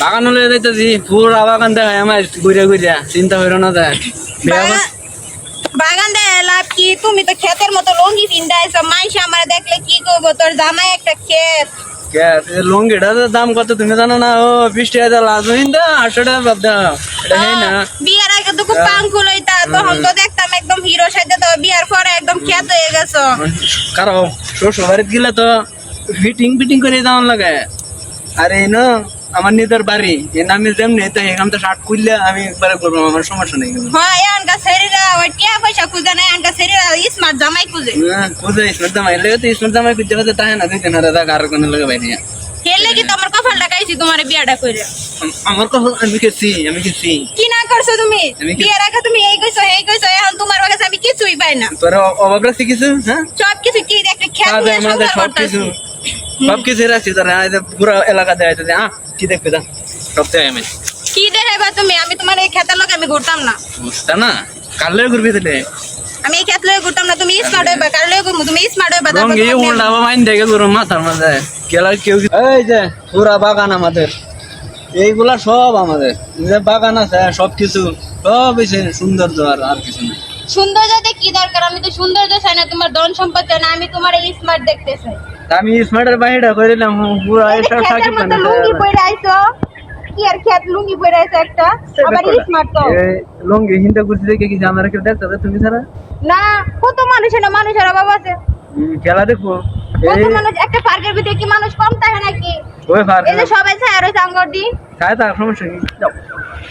বাগান হলে যাইতেছি পুরা বাগান দেখায় আমার ঘুরে ঘুরে চিন্তা হইল না বাগা- বাগান দেয় লাভ কি? তুমি তো ক্ষেতের মতো লঙ্গি পিন্দাইছো মাইস আমার দেখলে কি করব? তোর জামাই একটা ক্ষেত। লঙ্গিটা দাম কত তুমি জানো না? ও বিশ টাকা লাজ দা আটশো টাকা বাদ দাও। এটা হ্যাঁ না। বিয়ার আগে তো খুব পাঙ্কুল হইতা তখন তো দেখতাম একদম হিরো সাথে তো বিয়ার পরে একদম ক্ষেত হয়ে গেছো। কারও শ্বশুর বাড়িতে গেলে তো ফিটিং ফিটিং করে দাম লাগে। আর এই না আমার নিজের বাড়ি। এই নামে যেমনি তো এখান তো শার্ট খুললে আমি একবারে করব আমার সমস্যা নেই হ্যাঁ এখানকার শরীরা ওই টিয়া পয়সা খুঁজে না এখানকার শরীরা স্মার্ট জামাই খুঁজে। খুঁজে ইসমের দামাই লেগে তো ইসমের দামাই খুঁজে পাতে তাহে না দিতে না দাদা আর কোনো লাগে বাইরে হেলে কি তোমার কপাল টাকাইছি তোমার বিয়াটা করে। আমার কথা আমি গেছি আমি গেছি কি না করছ তুমি? কি- বিয়ার আগে তুমি এই কইছো এই কইছো এখন তোমার কাছে আমি কিছুই পাই না। তোর অভাব রাখছি কিছু হ্যাঁ? সব কিছু কি একটা সব কিছু করতেছি। সব কিছু রাখছি তোর এই পুরো এলাকা দেয় কি দেখবে যা। সব দেয় আমি। কি দেখাইবা তুমি? আমি তোমার এই খেতের লোক আমি ঘুরতাম না। বুঝতা না? কালে ঘুরবি দিলে আমি এই খেত লয়ে ঘুরতাম না তুমি স্মার্ট হইবা কার লয়ে ঘুরবো তুমি স্মার্ট হইবা তোমার উল্টা মাইন দেখে মাথার মাঝে কেলা কেউ এই যে পুরা বাগান আমাদের। এইগুলা সব আমাদের। যে বাগান আছে সব কিছু। সব হইছে সৌন্দর্য আর আর কিছু না সৌন্দর্যতে কি দরকার? আমি তো সৌন্দর্য চাই না তোমার ধন সম্পদ চাই না আমি তোমার এই স্মার্ট দেখতে চাই। আমি স্মার্টের বাহিরটা করে দিলাম পুরা এটা সাকিব মধ্যে লুঙ্গি পরে আইছো? কি আর খেত লুঙ্গি পরে আইছো একটা? আবার স্মার্ট তো। লঙ্গি হিন্দা করতে দেখে কি আমার কেউ দেখতে হবে তুমি ছাড়া? না কত মানুষের না মানুষের অভাব আছে। খেলা দেখো কত মানুষ একটা পার্কের ভিতরে কি মানুষ কম থাকে নাকি? ওই ফার এই যে সবাই ছায়া রয়েছে আঙ্গর দি খায় তার সমস্যা কি?